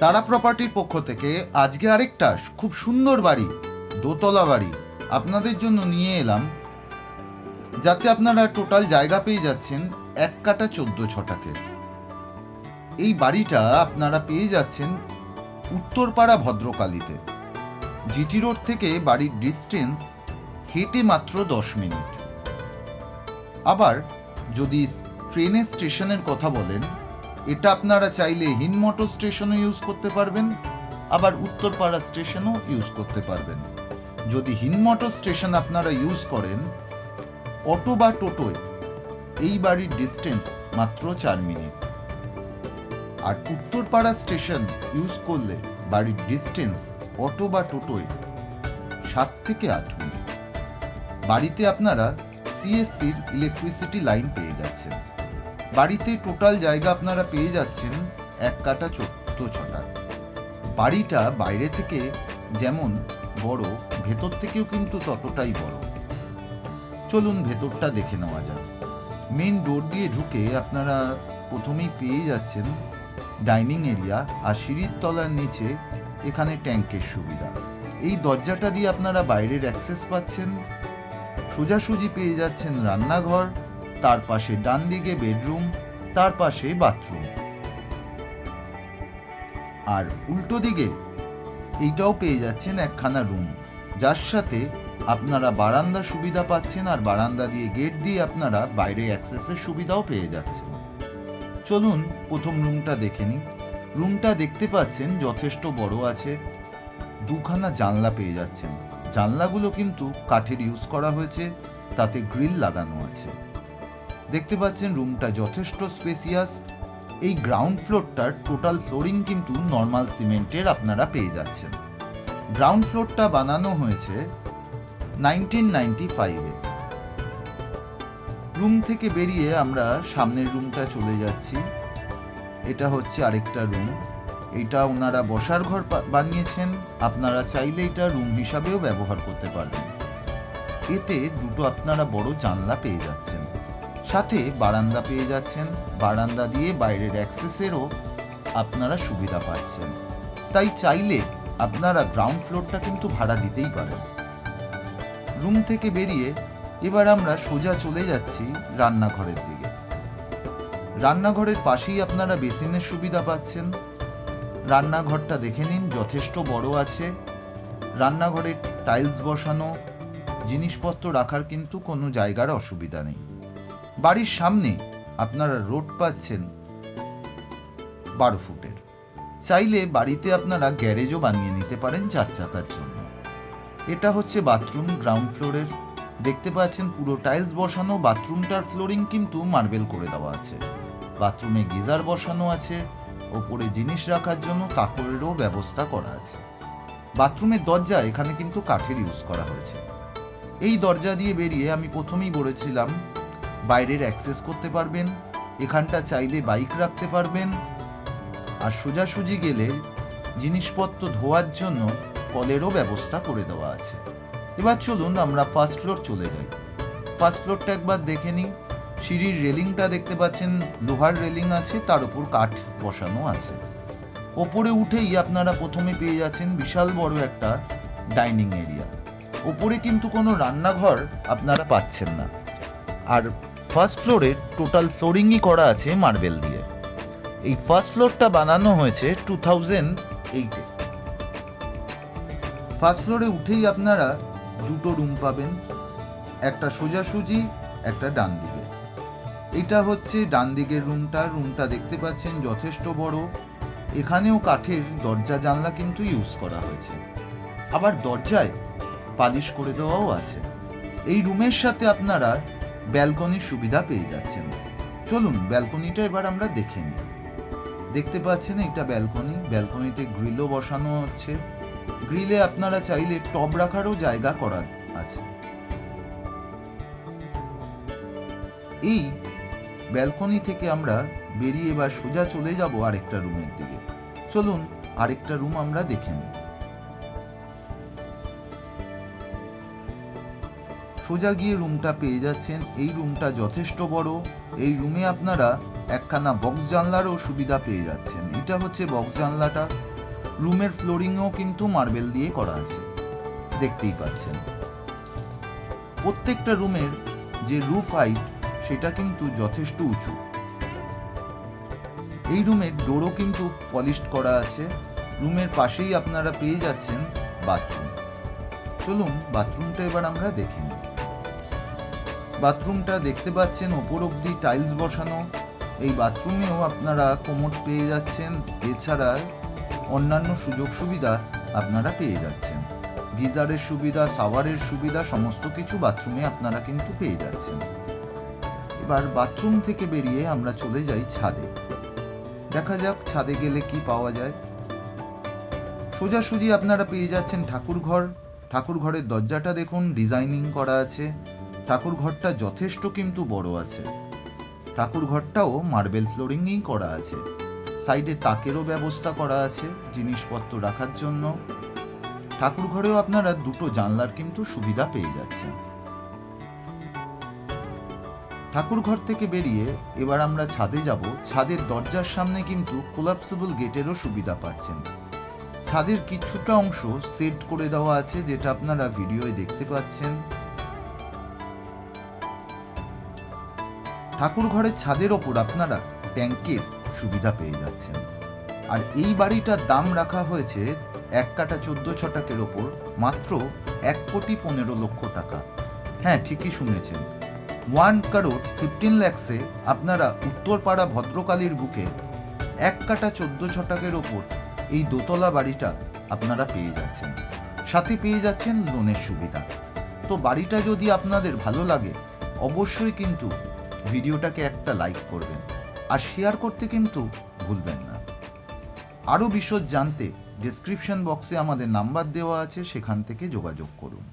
তারা প্রপার্টির পক্ষ থেকে আজকে আরেকটা খুব সুন্দর বাড়ি, দোতলা বাড়ি আপনাদের জন্য নিয়ে এলাম, যাতে আপনারা টোটাল জায়গা পেয়ে যাচ্ছেন এক কাটা চোদ্দ ছটাকের। এই বাড়িটা আপনারা পেয়ে যাচ্ছেন উত্তরপাড়া ভদ্রকালীতে। জিটি রোড থেকে বাড়ির ডিস্টেন্স হেঁটে মাত্র দশ মিনিট। আবার যদি ট্রেনের স্টেশনের কথা বলেন এটা আপনারা চাইলে হিনমটো স্টেশনও ইউজ করতে পারবেন, আবার উত্তরপাড়া স্টেশনও ইউজ করতে পারবেন। যদি হিনমটো স্টেশন আপনারা ইউজ করেন, অটো বা টোটোয়, এই বাড়ির ডিস্টেন্স মাত্র চার মিনিট আর উত্তরপাড়া স্টেশন ইউজ করলে বাড়ির ডিস্টেন্স অটো বা টোটোয় সাত থেকে আট মিনিট বাড়িতে আপনারা সিএসসির ইলেকট্রিসিটি লাইন পেয়ে যাচ্ছেন। বাড়িতে টোটাল জায়গা আপনারা পেয়ে যাচ্ছেন এক কাটা চোদ্দ ছটা। বাড়িটা বাইরে থেকে যেমন বড়, ভেতর থেকেও কিন্তু ততটাই বড়। চলুন ভেতরটা দেখে নেওয়া যাক। মেন ডোর দিয়ে ঢুকে আপনারা প্রথমেই পেয়ে যাচ্ছেন ডাইনিং এরিয়া আর সিঁড়ির তলার নিচে এখানে ট্যাঙ্কের সুবিধা। এই দরজাটা দিয়ে আপনারা বাইরের অ্যাক্সেস পাচ্ছেন। সোজাসুজি পেয়ে যাচ্ছেন রান্নাঘর। তার পাশে ডান দিকে বেডরুম, তার পাশে বাথরুম। আর উল্টো দিকে এইটাও পেয়ে যাচ্ছেন একখানা রুম, যার সাথে আপনারা বারান্দা সুবিধা পাচ্ছেন আর বারান্দা দিয়ে গেট দিয়ে আপনারা বাইরে অ্যাক্সেসের সুবিধাও পেয়ে যাচ্ছেন। চলুন প্রথম রুমটা দেখে নিই। রুমটা দেখতে পাচ্ছেন যথেষ্ট বড় আছে, দুখানা জানলা পেয়ে যাচ্ছেন। জানলাগুলো কিন্তু কাঠের ইউজ করা হয়েছে, তাতে গ্রিল লাগানো আছে। দেখতে পাচ্ছেন রুমটা যথেষ্ট স্পেসিয়াস এই গ্রাউন্ড ফ্লোরটার টোটাল ফ্লোরিং কিন্তু নর্মাল সিমেন্টের আপনারা পেয়ে যাচ্ছেন। গ্রাউন্ড ফ্লোরটা বানানো হয়েছে নাইনটিন নাইনটি ফাইভে রুম থেকে বেরিয়ে আমরা সামনের রুমটা চলে যাচ্ছি। এটা হচ্ছে আরেকটা রুম এটা ওনারা বসার ঘর বানিয়েছেন। আপনারা চাইলে এটা রুম হিসাবেও ব্যবহার করতে পারবেন। এতে দুটো আপনারা বড় জানলা পেয়ে যাচ্ছেন। সাথে বারান্দা পেয়ে যাচ্ছেন। বারান্দা দিয়ে বাইরের অ্যাক্সেসেরও আপনারা সুবিধা পাচ্ছেন। তাই চাইলে আপনারা গ্রাউন্ড ফ্লোরটা কিন্তু ভাড়া দিতেই পারেন। রুম থেকে বেরিয়ে এবার আমরা সোজা চলে যাচ্ছি রান্নাঘরের দিকে। রান্নাঘরের পাশেই আপনারা বেসিনের সুবিধা পাচ্ছেন। রান্নাঘরটা দেখে নিন, যথেষ্ট বড় আছে। রান্নাঘরে টাইলস বসানো, জিনিসপত্র রাখার কিন্তু কোনো জায়গার অসুবিধা নেই। বাড়ির সামনে আপনারা রোড পাচ্ছেন বারো ফুটের। চাইলে বাড়িতে আপনারা গ্যারেজও বানিয়ে নিতে পারেন চার চাকার জন্য। এটা হচ্ছে বাথরুম, গ্রাউন্ড ফ্লোরের। দেখতে পাচ্ছেন পুরো টাইলস বসানো, বাথরুমটার ফ্লোরিং কিন্তু মার্বেল করে দেওয়া আছে। বাথরুমে গিজার বসানো আছে, ওপরে জিনিস রাখার জন্য তাকরেরও ব্যবস্থা করা আছে। বাথরুমের দরজা এখানে কিন্তু কাঠের ইউজ করা হয়েছে। এই দরজা দিয়ে বেরিয়ে আমি প্রথমেই বলেছিলাম বাইরের অ্যাক্সেস করতে পারবেন, এখানটা চাইলে বাইক রাখতে পারবেন। আর সোজাসুজি গেলে জিনিসপত্র ধোয়ার জন্য কলেরও ব্যবস্থা করে দেওয়া আছে। এবার চলুন আমরা ফার্স্ট ফ্লোর চলে যাই। ফার্স্ট ফ্লোরটা একবার দেখে নিই। সিঁড়ির রেলিংটা দেখতে পাচ্ছেন, লোহার রেলিং আছে, তার উপর কাঠ বসানো আছে। ওপরে উঠেই আপনারা প্রথমে পেয়ে যাচ্ছেন বিশাল বড় একটা ডাইনিং এরিয়া। ওপরে কিন্তু কোনো রান্নাঘর আপনারা পাচ্ছেন না। আর ফার্স্ট ফ্লোরে টোটাল ফ্লোরিংই করা আছে মার্বেল দিয়ে। এই ফার্স্ট ফ্লোরটা বানানো হয়েছে টু থাউজেন্ড এইটে। ফার্স্ট ফ্লোরে উঠেই আপনারা দুটো রুম পাবেন, একটা সোজাসুজি, একটা ডান দিকে। এটা হচ্ছে ডান দিকের রুমটা রুমটা দেখতে পাচ্ছেন যথেষ্ট বড়। এখানেও কাঠের দরজা, জানলা কিন্তু ইউজ করা হয়েছে। আবার দরজায় পালিশ করে দেওয়াও আছে। এই রুমের সাথে আপনারা ব্যালকনির সুবিধা পেয়ে যাচ্ছেন। চলুন, ব্যালকনিটা এবার আমরা দেখে নিই। দেখতে পাচ্ছেন এটা ব্যালকনি। ব্যালকনিতে গ্রিলও বসানো হচ্ছে। গ্রিলে আপনারা চাইলে টব রাখারও জায়গা করা আছে। এই ব্যালকনি থেকে আমরা বেরিয়ে এবার সোজা চলে যাব আরেকটা রুমের দিকে। চলুন, আরেকটা রুম আমরা দেখে নিই। সোজা গিয়ে রুমটা পেয়ে যাচ্ছেন। এই রুমটা যথেষ্ট বড়। এই রুমে আপনারা একখানা বক্স জানলারও সুবিধা পেয়ে যাচ্ছেন। এটা হচ্ছে বক্স জানলাটা। রুমের ফ্লোরিংও কিন্তু মার্বেল দিয়ে করা আছে। দেখতেই পাচ্ছেন। প্রত্যেকটা রুমের যে রুফ হাইট সেটা কিন্তু যথেষ্ট উঁচু। এই রুমের ডোরও কিন্তু পলিশড করা আছে। রুমের পাশেই আপনারা পেয়ে যাচ্ছেন বাথরুম চলুন বাথরুমটা এবার আমরা দেখে নিই। বাথরুমটা দেখতে পাচ্ছেন, ওপর অব্দি টাইলস বসানো। এই বাথরুমেও আপনারা কোমোড পেয়ে যাচ্ছেন। এছাড়া অন্যান্য সুযোগ সুবিধা আপনারা পেয়ে যাচ্ছেন। গিজারের সুবিধা, সাওয়ারের সুবিধা, সমস্ত কিছু বাথরুমে আপনারা কিন্তু পেয়ে যাচ্ছেন। এবার বাথরুম থেকে বেরিয়ে আমরা চলে যাই ছাদে। দেখা যাক ছাদে গেলে কি পাওয়া যায়। সোজাসুজি আপনারা পেয়ে যাচ্ছেন ঠাকুর ঘর ঠাকুর ঘরের দরজাটা দেখুন, ডিজাইনিং করা আছে। ঠাকুর ঘরটা যথেষ্ট কিন্তু বড় আছে। ঠাকুর ঘরটাও মার্বেল ফ্লোরিংয়েই করা আছে। সাইডে তাকেরও ব্যবস্থা করা আছে জিনিসপত্র রাখার জন্য। ঠাকুর ঘরেও আপনারা দুটো জানলার কিন্তু সুবিধা পেয়ে যাচ্ছেন। ঠাকুর ঘর থেকে বেরিয়ে এবার আমরা ছাদে যাব। ছাদের দরজার সামনে কিন্তু কোলাপসেবল গেটেরও সুবিধা পাচ্ছেন। ছাদের কিছুটা অংশ সেট করে দেওয়া আছে, যেটা আপনারা ভিডিওয়ে দেখতে পাচ্ছেন। ঠাকুর ঘরের ছাদের ওপর আপনারা ট্যাঙ্কের সুবিধা পেয়ে যাচ্ছেন। আর এই বাড়িটার দাম রাখা হয়েছে এক কাটা চোদ্দ ছটাকের ওপর, মাত্র এক কোটি পনেরো লক্ষ টাকা। হ্যাঁ ঠিকই শুনেছেন। ওয়ান কারোর ফিফটিন ল্যাক্সে আপনারা উত্তরপাড়া ভদ্রকালীর বুকে এক কাটা চোদ্দ ছটাকের ওপর এই দোতলা বাড়িটা আপনারা পেয়ে যাচ্ছেন। সাথে পেয়ে যাচ্ছেন লোনের সুবিধা। তো বাড়িটা যদি আপনাদের ভালো লাগে, অবশ্যই কিন্তু ভিডিওটাকে একটা লাইক করবেন আর শেয়ার করতে কিন্তু ভুলবেন না। আরও বিশদ জানতে ডেসক্রিপশন বক্সে আমাদের নাম্বার দেওয়া আছে, সেখান থেকে যোগাযোগ করুন।